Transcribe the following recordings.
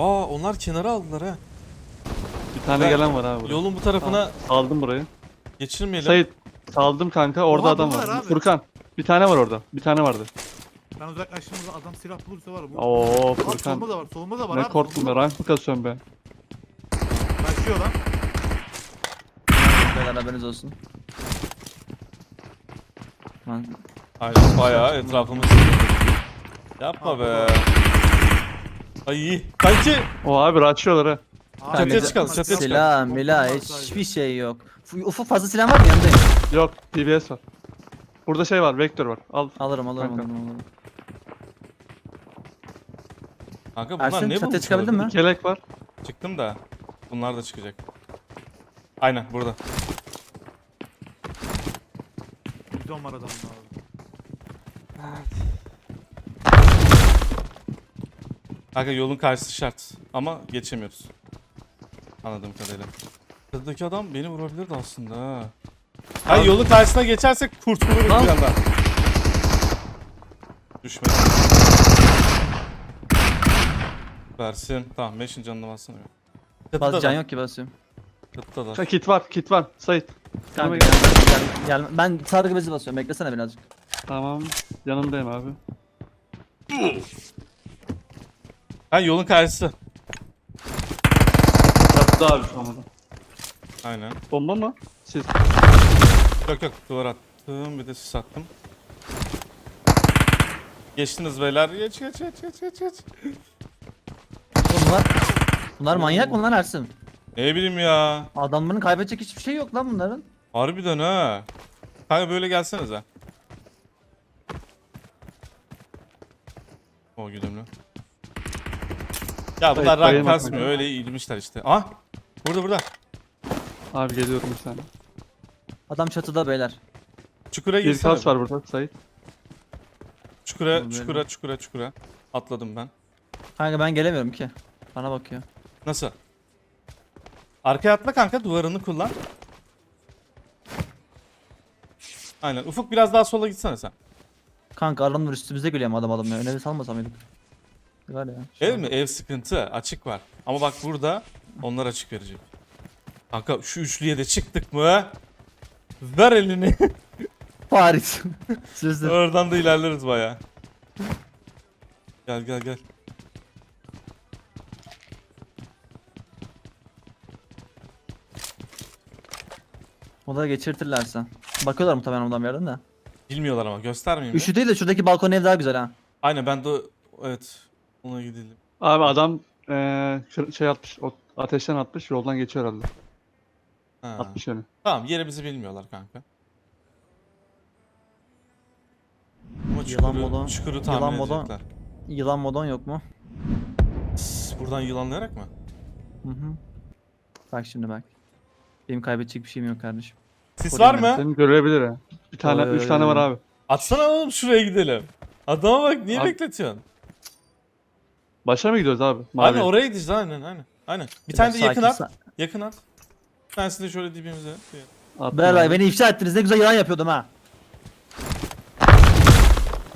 Aa onlar kenara aldılar ha. Bir tane Ben- gelen var abi. buraya. Yolun bu tarafına Aldım burayı. geçirmeyelim. Sait saldım kanka orada Oha, adam bunlar var. abi. Furkan. Bir tane var orada. Bir tane vardı. Ben uzaklaştığımızda adam silah bulursa var. Bu. Oo Abi Furkan. solumda da var. Solumda da var Ne abi. korktum solumda ben. da var. Rank mı kasıyorum ben? Başlıyor lan. Beyler haberiniz olsun. Lan, Aynen bayağı etrafımız. Yapma be. Ay. Kanki. O abi raçıyorlar ha. Çatıya çıkalım, çatıya çıkalım. Silah, milah hiçbir şey yok. Fu- Ufuk fazla silah var mı yanındayım? Yok TBS var. Burada şey var. Vektör var. Al. Alırım alırım Kanka. alırım alırım. Kanka bunlar Ersin ne çatıya çıkabildin mi? Kelek var. Çıktım da. Bunlar da çıkacak. Aynen burada. 110 var adamın abi. Kanka yolun karşısı şart. Ama geçemiyoruz. Anladığım kadarıyla. Çatıdaki adam beni vurabilirdi aslında ha. Hayır yolun karşısına geçersek kurtuluruz bir yandan. Düşmedi. Versin. Tamam 5'in canını bassana. Çatıda Fazla can da. yok ki basıyorum. Çatıda da. Ha, kit var. Kit var. Sait. Kanka Yanıma gel, gel. gel, gel. Ben sargı bezi basıyorum. Beklesene birazcık. Tamam. Yanındayım abi. Ha yolun karşısı. Yaptı abi şu anda. Aynen. Bomba mı? Siz. Yok yok duvar attım bir de sis attım. Geçtiniz beyler. Geç geç geç geç geç geç. Bunlar, bunlar manyak mı lan Ersin? Ne bileyim ya. Adamların kaybedecek hiçbir şey yok lan bunların. Harbiden ha. Kanka böyle gelsenize. O güdümlü. Ya bunlar Hayır, rank bayılmak kasmıyor mı? öyle eğilmişler işte. Ah! Burada burada. Abi geliyorum bir saniye. Adam çatıda beyler. Çukura Bir girsene. kas var burada Sait. Çukura, Böyle. çukura, çukura, çukura. Atladım ben. Kanka ben gelemiyorum ki. Bana bakıyor. Nasıl? Arkaya atla kanka duvarını kullan. Aynen. Ufuk biraz daha sola gitsene sen. Kanka adamlar üstümüze geliyor ama adam adam ya. Öne bir salmasam mıydık? Var ya. şu Ev an. mi? Ev sıkıntı. Açık var. Ama bak burada onlar açık verecek. Kanka şu üçlüye de çıktık mı? Ver elini. Paris. Sözde. Oradan da ilerleriz baya. Gel gel gel. O da geçirtirlerse. Bakıyorlar muhtemelen ondan bir yerden de. Bilmiyorlar ama göstermeyeyim. mi? Üçlü değil de şuradaki balkon ev daha güzel ha. Aynen ben de evet ona gidelim. Abi adam eee, kır- şey atmış. O ateşten atmış. Yoldan geçiyor herhalde. Ha. Atmış önü. Tamam yerimizi bilmiyorlar kanka. Ama Yılan çukuru, çukuru tahmin yılan modu- edecekler. Yılan modon yok mu? Buradan yılanlayarak mı? Hı hı. Bak şimdi bak. Benim kaybedecek bir şeyim yok kardeşim. Sis var mı? Senin görebilir ha. Bir tane, Oy, üç oy, tane oy. var abi. Atsana oğlum şuraya gidelim. Adama bak niye Abi- bekletiyorsun? Başa mı gidiyoruz abi? Mavi. Aynen oraya gideceğiz aynen aynen. Aynen. Bir tane de yakın at. Yakın at. Bir tanesini de şöyle dibimize. Attım Berlay beni ifşa ettiniz ne güzel yalan yapıyordum ha.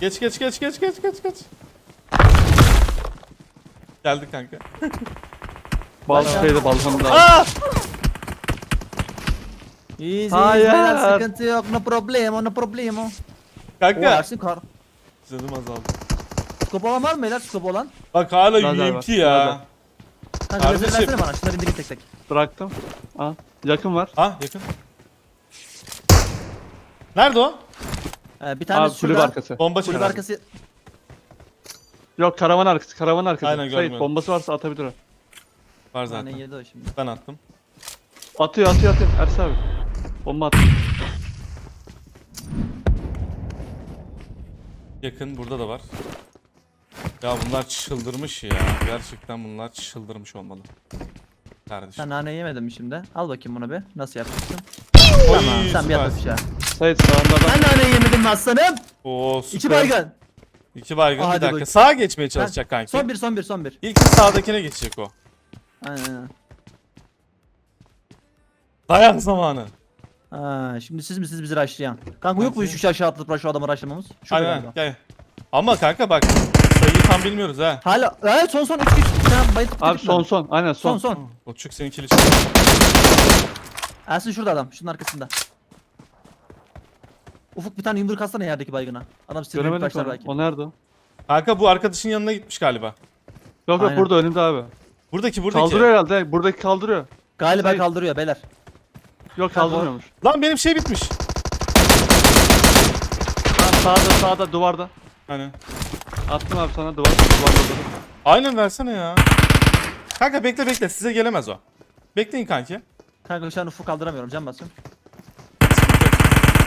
Geç geç geç geç geç geç geç. Geldik kanka. Bal şeyde balkonda abi. Aa! Easy Hayır. beyler sıkıntı yok no problemo no problemo. O Kanka. Ersin kar. Canım azaldı. Skop olan var mı beyler skop olan? Bak hala Lazer UMP var, ya. Kanka Kardeşim. lazer versene bana şunları indireyim tek tek. Bıraktım. Al. Yakın var. Ha yakın. Nerede o? Ee, bir tane Abi kulüp şurada. arkası. Bomba Kulüp arkası. Yok karavan arkası. Karavan arkası. Aynen, Sait görmüyorum. bombası varsa atabilir o. Var Zaten. zaten. yedi o şimdi. Ben attım. Atıyor atıyor atıyor. Ersin abi. Bomba at. Yakın burada da var. Ya bunlar çıldırmış ya. Gerçekten bunlar çıldırmış olmalı. Kardeşim. Sen nane yemedin mi şimdi? Al bakayım bunu bir. Nasıl yapacaksın? Oy, tamam sen bir yat süpersin. aşağı. Sait sağında adam. Ben nane yemedim mi aslanım? Oo süper. İki baygın. İki baygın. Hadi bir dakika. bak. Sağa geçmeye çalışacak kanki. Son bir son bir son bir. İlk sağdakine geçecek o. Aynen aynen. Dayan zamanı. Ha, şimdi siz misiniz bizi rushlayan? Kanka yok mu üç üç aşağı atlatıp şu adamı rushlamamız? Şurada Aynen galiba. gel. Ama kanka bak sayıyı tam bilmiyoruz ha. Hala evet son son 3 3. Bir tane bayıt Abi son son. Aynen Son son. son. Boçuk senin kili Ersin şurada adam. Şunun arkasında. Ufuk bir tane yumruk atsana yerdeki baygına. Adam sinirlenip Göremedim ki başlar onu. belki. O nerede o? Kanka bu arkadaşın yanına gitmiş galiba. Yok yok Aynen. burada önümde abi. Buradaki buradaki. Kaldırıyor herhalde. Buradaki kaldırıyor. Galiba Sayın- kaldırıyor beyler. Yok kaldırmıyormuş. Lan benim şey bitmiş. Ha, sağda sağda duvarda. Hani. Attım abi sana duvar. Duvar. Aynen versene ya. Kanka bekle bekle size gelemez o. Bekleyin kanki. Kanka şu an Ufuk kaldıramıyorum. Can basıyorum.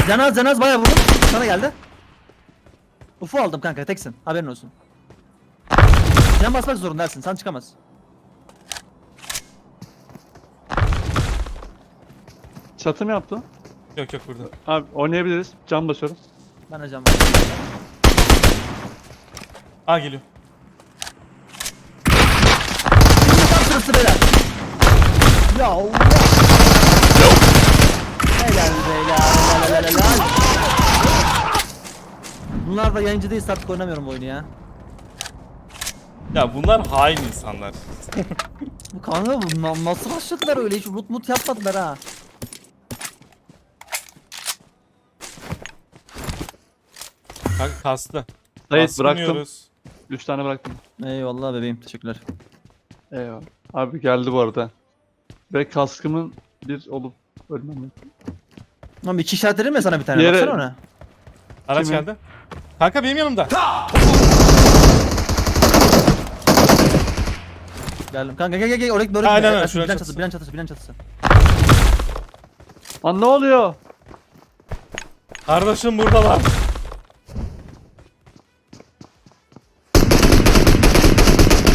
Canaz canaz bayağı vurdum. Sana geldi. Ufuk aldım kanka teksin. Haberin olsun. Can basmak zorundasın. Sen çıkamaz. Çatı mı yaptı? Yok yok burada. Abi oynayabiliriz. Cam basıyorum. Ben de can basıyorum. Aa geliyor. Şimdi tam sırası beyler. Ya Allah. Helal beyler. Helal helal helal. Bunlar da yayıncı değilse artık oynamıyorum bu oyunu ya. Ya bunlar hain insanlar. Bu kanka bu na- nasıl başladılar öyle hiç loot mut yapmadılar ha. Kanka kastı. Sait bıraktım. 3 tane bıraktım. Eyvallah bebeğim teşekkürler. Eyvallah. Abi geldi bu arada. Ve kaskımın bir olup ölmem. lazım. Lan bir iki işaret verir mi sana bir tane? Yere- Baksana ona. Araç Kimin? geldi. Kanka benim yanımda. Geldim. Kanka gel gel gel oraya doğru Aynen, gitme. aynen, Ersin, şuraya Bilen çatısı. çatısı, bilen çatısı, bilen çatısı. Lan ne oluyor? Kardeşim buradalar.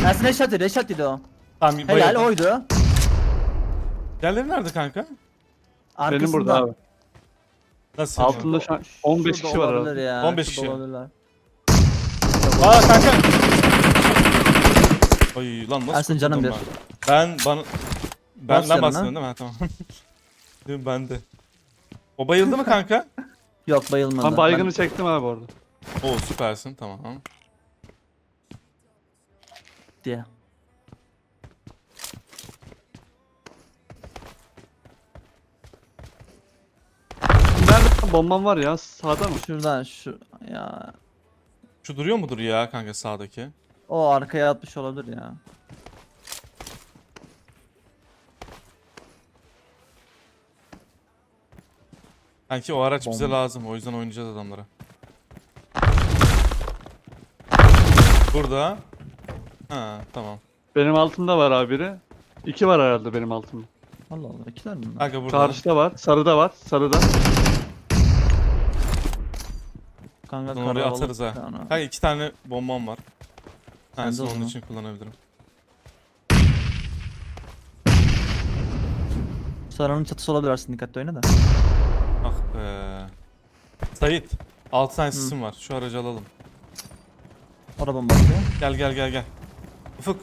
Ersin eşat dedi, eşat dedi o. Tamam Helal bayıldım. oydu. Diğerleri nerede kanka? Arkasında. Benim burada abi. Nasıl? Altında şu an 15 Şurada kişi var arada. ya. 15 şurada kişi. olabilirler. Aa kanka. Ay lan nasıl Ersin canım bir. Ben Ben bana ben ben yanına. basmıyorum değil mi? Ha, tamam. Değil mi? Ben de. O bayıldı mı kanka? Yok bayılmadı. Ben baygını çektim abi orada. Oo süpersin tamam. Diye. Nerede bombam var ya? Sağda mı? Şuradan şu ya. Şu duruyor mudur ya kanka sağdaki? O arkaya atmış olabilir ya. Kanki o araç bize Bomba. lazım. O yüzden oynayacağız adamlara. Burada. Ha tamam. Benim altımda var abi biri. İki var herhalde benim altımda. Allah Allah ikiler mi bunlar? Kanka burada. Karşıda var. Sarıda var. Sarıda. Kanka Bunu oraya karabalık atarız ha. Kanka iki tane bombam var. Bir tanesini onun zaman. için kullanabilirim. Sarının çatısı olabilir aslında dikkatli oyna da. Ah be. Sait. 6 tane sisim var. Şu aracı alalım. Orada bomba atıyor. Gel gel gel gel. Ufuk.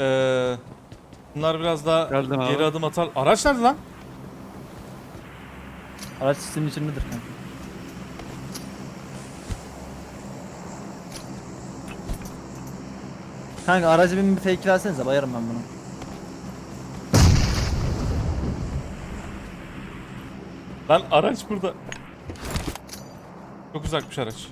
Ee, bunlar biraz daha Geldim abi. geri adım atar. Araç nerede lan? Araç sistemin içindedir kanka. Kanka aracı bir fake versenize bayarım ben bunu. Lan araç burada. Çok uzakmış araç.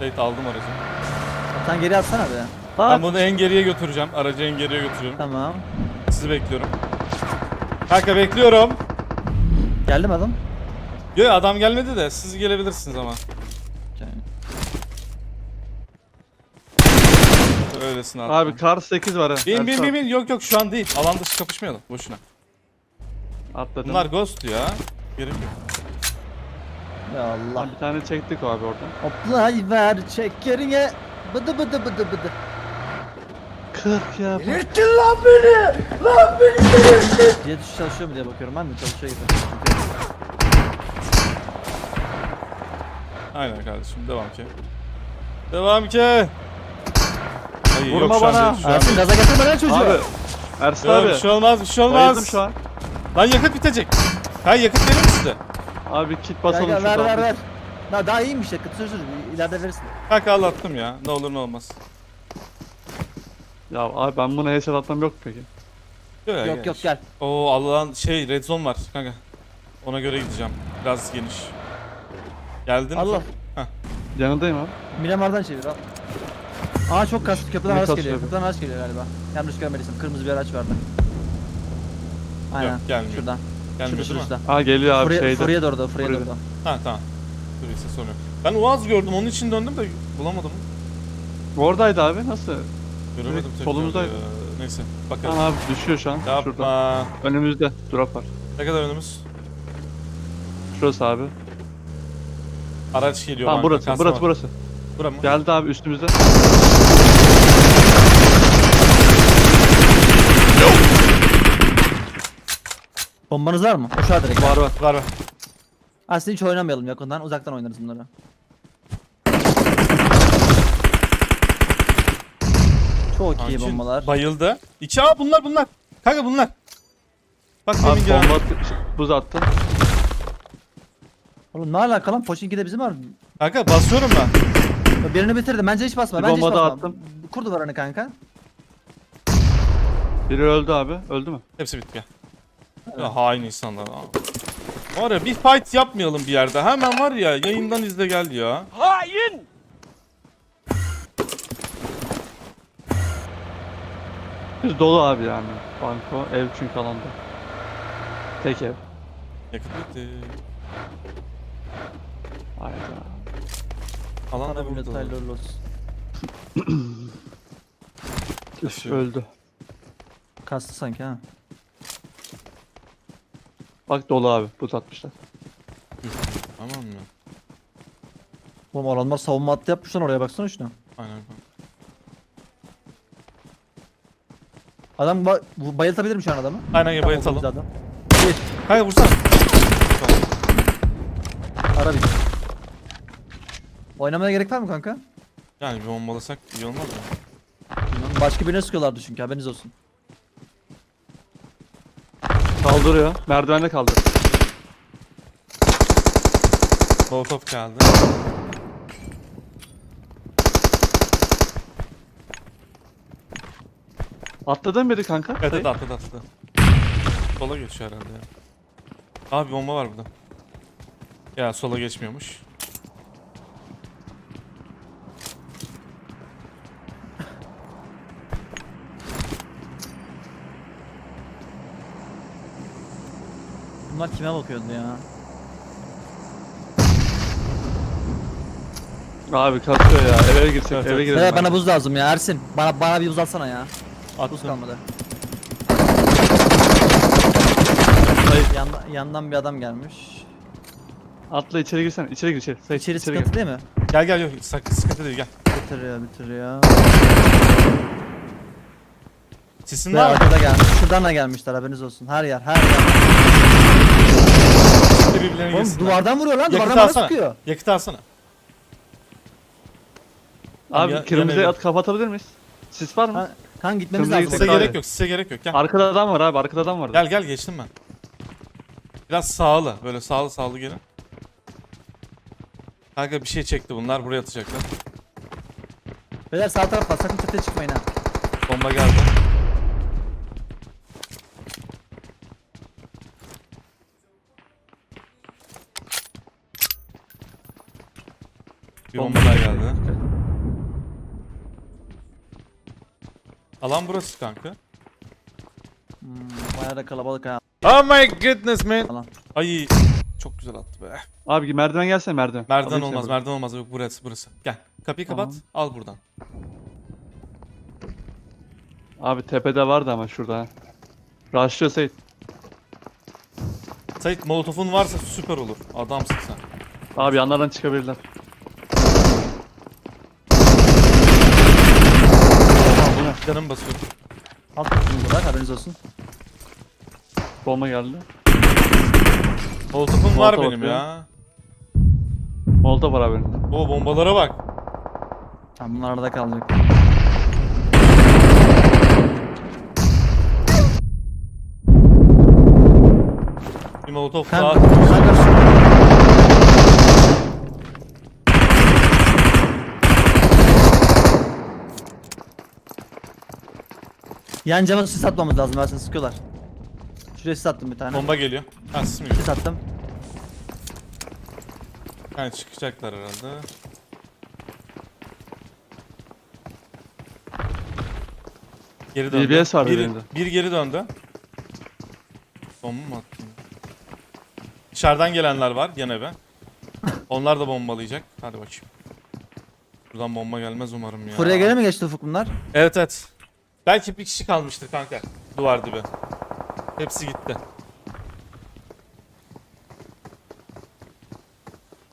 Sait aldım aracı. Sen geri atsana be. Ben bunu en geriye götüreceğim. Aracı en geriye götürüyorum. Tamam. Sizi bekliyorum. Kanka bekliyorum. Geldi mi adam? Yok adam gelmedi de siz gelebilirsiniz ama. Öylesine attım. Abi kar 8 var ha. Bin bin bin bin yok yok şu an değil. Alan dışı kapışmayalım boşuna. Atladım. Bunlar ghost ya. Gerek yok. Ya Allah. Lan bir tane çektik abi oradan. Hoplay ver çek yerine. Bıdı bıdı bıdı bıdı. 40 ya. Diye düş çalışıyor mu diye bakıyorum ben de çalışıyor gibi. Aynen kardeşim devam ki. Devam ki. Ay, Vurma yok bana. şu an Ersin gaza getirme lan çocuğu. Abi. Ersin Yok, abi. bir şey olmaz bir şey Bayıldım olmaz. şu an. Lan yakıt bitecek. Hay yakıt verir mi size? Abi kit Gel basalım gel ver şuradan. ver ver. Daha, daha iyiymiş ya. Sür sür. İleride verirsin. Kanka al attım ya. Ne olur ne olmaz. Ya abi ben buna headshot atmam yok peki. Yok Yok yok gel. Oo Allah'ın şey red zone var kanka. Ona göre gideceğim. Biraz geniş. Geldin mi? Allah. Yanındayım abi. Miramar'dan çevir al. Aa çok kastı. Köprüden Ne araç kasıyor geliyor. bu? Köprüden araç geliyor galiba. Yanlış görmediysem. Kırmızı bir araç vardı. Aynen. Yok gelmiyor. Şuradan. Gelmiyor Şurada değil mi? şurada. Ha geliyor abi Furya, şeyde. Furya doğru da. Furya Furya. doğru da. Ha tamam. Öyleyse sorun yok. Ben Uaz gördüm onun için döndüm de bulamadım. Oradaydı abi nasıl? Göremedim Evet, tekrar solumuzdaydı. ya. Neyse bakalım. Tamam abi düşüyor şu an. Şurada. Yapma. Önümüzde drop var. Ne kadar önümüz? Şurası abi. Araç geliyor. Tamam banka, burası kasma burası var. burası. Bura mı? Geldi abi üstümüzde. Bombanız var mı? Uçağa direkt. Var var. Var var. Aslında hiç oynamayalım yakından. Uzaktan oynarız bunları. Çok iyi bombalar. Bayıldı. İki aa bunlar bunlar. Kanka bunlar. Bak demin Abi gelen. bomba attı, buz attı. Oğlum ne alaka lan? Poçinki'de bizim var. Kanka basıyorum ben. Birini bitirdim. Bence hiç basma. Bir Bence hiç bomba basma. da attım. Kur duvarını kanka. Biri öldü abi. Öldü mü? Hepsi bitti. Ya hain insanlar. Aa. Var ya bir fight yapmayalım bir yerde. Hemen var ya yayından izle gel ya. Biz dolu abi yani. Banko ev çünkü alanda. Tek ev. Yakıt bitti. Hayda. Alan da burada. olsun. Kaçıyor. öldü. Kastı sanki ha. Bak dolu abi. Buz atmışlar. Tamam mı? Oğlum adamlar savunma hattı yapmışlar oraya baksana şuna. Aynen. Adam ba bu- bayıltabilir mi şu an adamı? Aynen ya bayıltalım. Adam. Bir, Kanka vursana. ara bir. Oynamaya gerek var mı kanka? Yani bir bombalasak iyi olmaz mı? Başka birine sıkıyorlardı çünkü haberiniz olsun. Kaldırıyor. Merdivende kaldı. Molotov geldi. Atladın biri kanka. Evet evet atladı atladı. Sola geçiyor herhalde ya. Abi bomba var burada. Ya sola geçmiyormuş. Bunlar kime bakıyordu ya? Abi kasıyor ya. Eve girsek eve girelim. Evet, bana buz lazım ya Ersin. Bana bana bir buz alsana ya. Buz kalmadı. Sayın, Yandan, yandan bir adam gelmiş. atla içeri girsene. İçeri gir içeri. Sayın, İçeri içeri sıkıntı değil mi? Gel gel yok sak- sıkıntı değil gel. Bitiriyor bitiriyor. Sisin Ve var mı? arkada gelmiş. Şuradan da gelmişler haberiniz olsun. Her yer her yer. Birbirlerine Oğlum girsinler. duvardan vuruyor lan. Yakıt Duvardan bana alsana. sıkıyor. Yakıt alsana. Abi Ya- kırmızıya yan at kapatabilir miyiz? Sis var mı? Ha, kan gitmemiz Kırmızı lazım. Size Yakıt gerek abi. yok size gerek yok gel. Arkada adam var abi. Arkada adam var. Gel gel geçtim ben. Biraz sağlı böyle sağlı sağlı gelin. Kanka bir şey çekti bunlar buraya atacaklar. Beyler sağ taraf var. Sakın çatıya çıkmayın ha. Bomba geldi. Bir bomba daha geldi. Alan burası kanka. Hmm, bayağı da kalabalık ha. Oh my goodness man. Alan. Ay çok güzel attı be. Abi merdiven gelsene merdiven. Merdiven Alayım olmaz, merdiven olmaz. Yok burası, burası. Gel. Kapıyı Tamam. kapat. Al buradan. Abi tepede vardı ama şurada. ha. Rushlıyor Seyit. Sait molotofun varsa süper olur. Adamsın sen. Abi yanlardan çıkabilirler. Bu ne? Canım basıyor. Alt var haberiniz olsun. Bomba geldi. Molotofum var Molotov benim atıyor. ya. Molda var abi. O bombalara bak. Tamam bunlar arada kalacak. Bir molotof daha. kanka Yan cama sis atmamız lazım. Ben seni sıkıyorlar. Şuraya sis attım bir tane. Bomba geliyor. Ha siz mi Sis attım. Yani çıkacaklar herhalde. Geri döndü. DBS vardı bir, elinde. bir geri döndü. Bomba mı attın? Dışarıdan gelenler var yan eve. Onlar da bombalayacak. Hadi bakayım. Buradan bomba gelmez umarım ya. Buraya göre mi geçti ufuk bunlar? Evet evet. Belki bir kişi kalmıştır kanka. Duvar dibi. Hepsi gitti.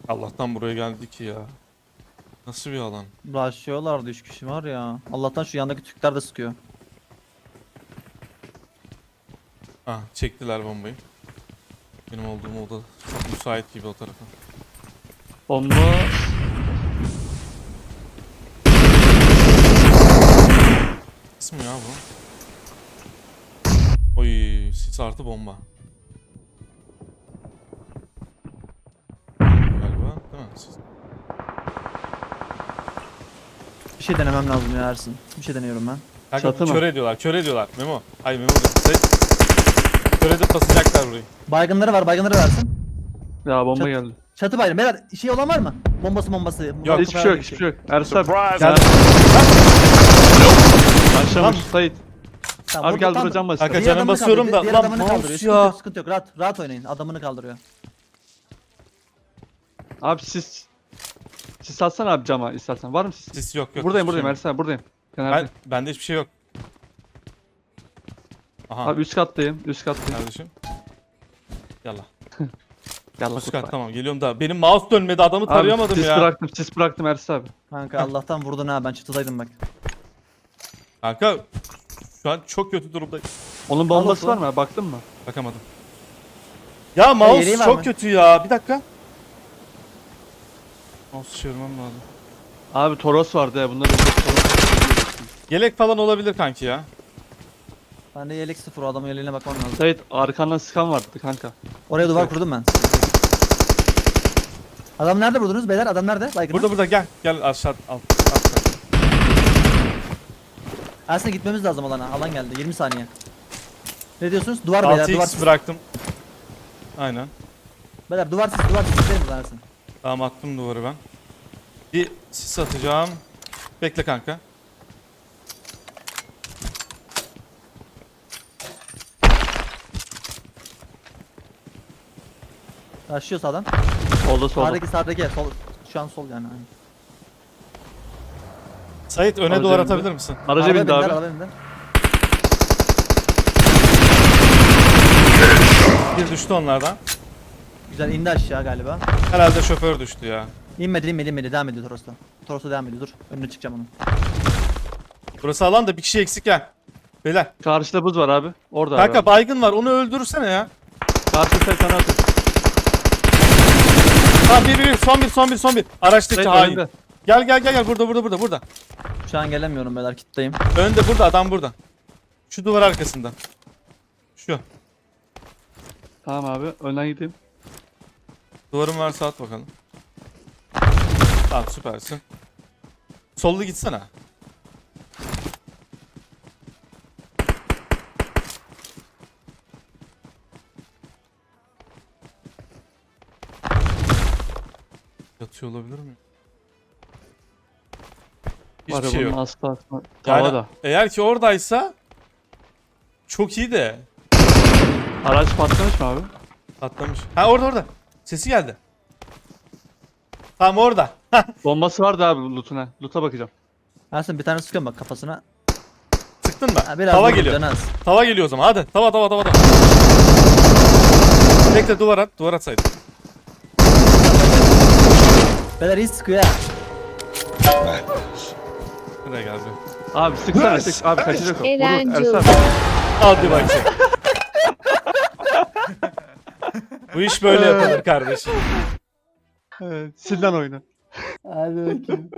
Allah'tan buraya geldi ki ya. Nasıl bir alan? Başlıyorlardı 3 kişi var ya. Allah'tan şu yandaki Türkler de sıkıyor. Ah çektiler bombayı. Benim olduğum oda çok müsait gibi o tarafa. Bomba Mı ya bu? Oy sis artı bomba. Galiba değil mi? Sis. Bir şey denemem lazım ya Ersin. Bir şey deniyorum ben. Kanka Çatı mı? kör ediyorlar, kör ediyorlar. Memo. Ay Memo değil. Sait. Kör edip basacaklar burayı. Baygınları var, baygınları versin. ya bomba Çat- geldi. Çatı baygın. Beyler şey olan var mı? Bombası bombası. Yok, Hiçbir şey yok, hiçbir şey yok. Ersin abi. Surprise! Gel. Aşağımış Sait. Tamam, Abi gel tam- duracağım basit. Kanka Diğer canım adamını basıyorum kaldırıyor, da. diğer Lan adamını mouse kaldırıyor. Sıkıntı ya. yok, sıkıntı yok. Rahat, rahat oynayın. Adamını kaldırıyor. Abi siz Sis atsana abi cama istersen. Var mı sis? Sis yok yok. buradayım hiçbir buradayım şey Ersin abi buradayım. yok. Kenarda. Ben, bende hiçbir şey yok. Aha Abi üst kattayım. Üst kattayım. kardeşim. Yallah. Gel Üst kat tamam geliyorum da. Benim mouse dönmedi adamı Abi tarayamadım sis ya. bıraktım sis bıraktım Ersin abi. Kanka Allah'tan vurdun ha ben çıtıdaydım bak. Kanka şu an çok kötü durumdayım. Onun bombası var mı? Baktın mı? Bakamadım. Ya mouse yeleği var çok mı? kötü ya. Bir dakika. Mouse çevirmem lazım. Abi Toros vardı ya. Bunları Toros. Yelek falan olabilir kanki ya. Ben de yelek sıfır o adamın yeleğine bakmam lazım. Sait arkandan sıkan vardı kanka. Oraya duvar kurdum ben. Adam nerede vurdunuz beyler? Adam nerede? Baygın. Burada burada gel. Gel aşağı al. Aslında gitmemiz lazım alana. Alan geldi. 20 saniye. Ne diyorsunuz? Duvar beyler, duvar 6x sis. bıraktım. Aynen. Beyler duvar sis, duvar sis. Gidelim Ersin. Tamam attım duvarı ben. Bir sis atacağım. Bekle kanka. Başlıyor sağdan. Solda solda. Sağdaki sağdaki. Sol. Şu an sol yani. aynen. Sait öne Aracı duvar bindi. atabilir misin? Araca bindi abi. arabaya bindiler. Bir düştü onlardan. Güzel indi aşağı galiba. Herhalde şoför düştü ya. İnmedi inmedi inmedi. Devam ediyor Toros'ta. Toros'ta devam ediyor. Dur. Önüne çıkacağım onun. Burası alan da bir kişi eksik ya. Beyler. Karşıda buz var abi. Orada Kanka abi. baygın var onu öldürürsene ya. Karşı Sait sana atın. Tamam bir bir bir son bir son bir son bir. Araçtaki Sait hain. önünde. Gel gel gel gel burada burada burada burada. Şu an gelemiyorum beyler. Kitleyim. Önde burada adam burada. Şu duvar arkasında. Şu. Tamam abi. Önden gideyim. Duvarın varsa at bakalım. Tamam süpersin. Sollu gitsene. Yatıyor olabilir mi? Hiçbir ya şey yok. asla asla. Yani Tavada. eğer ki oradaysa çok iyi de Araç patlamış mı abi? atlamış. Ha orada orada. Sesi geldi. Tamam orada. Bombası vardı abi lootuna. Loot'a bakacağım. Ersin bir tane sıkıyorum bak kafasına. Sıktın mı? Ha, biraz Tava vurdum, geliyor. döneriz. Tava geliyor o zaman. Hadi. Tava tava tava tava. Bekle duvar at. Duvar atsaydın. Beyler iyi sıkıyor ha. Nereye geldi? Abi sıksana sık. Abi kaçacak o. Abi. Hadi bakayım. Bu iş böyle yapılır kardeşim. Evet, Silden oyna. Hadi bakayım.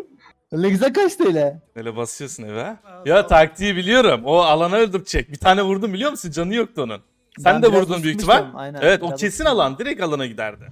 Ne güzel kaçtı öyle. Basıyorsun eve. Ya taktiği biliyorum. O alana öldürecek. Bir tane vurdum biliyor musun? Canı yoktu onun. Sen Ben de biraz vurdun büyük ısınmıştım, ihtimal. aynen. Evet o Biraz kesin alan. Direkt alana giderdi.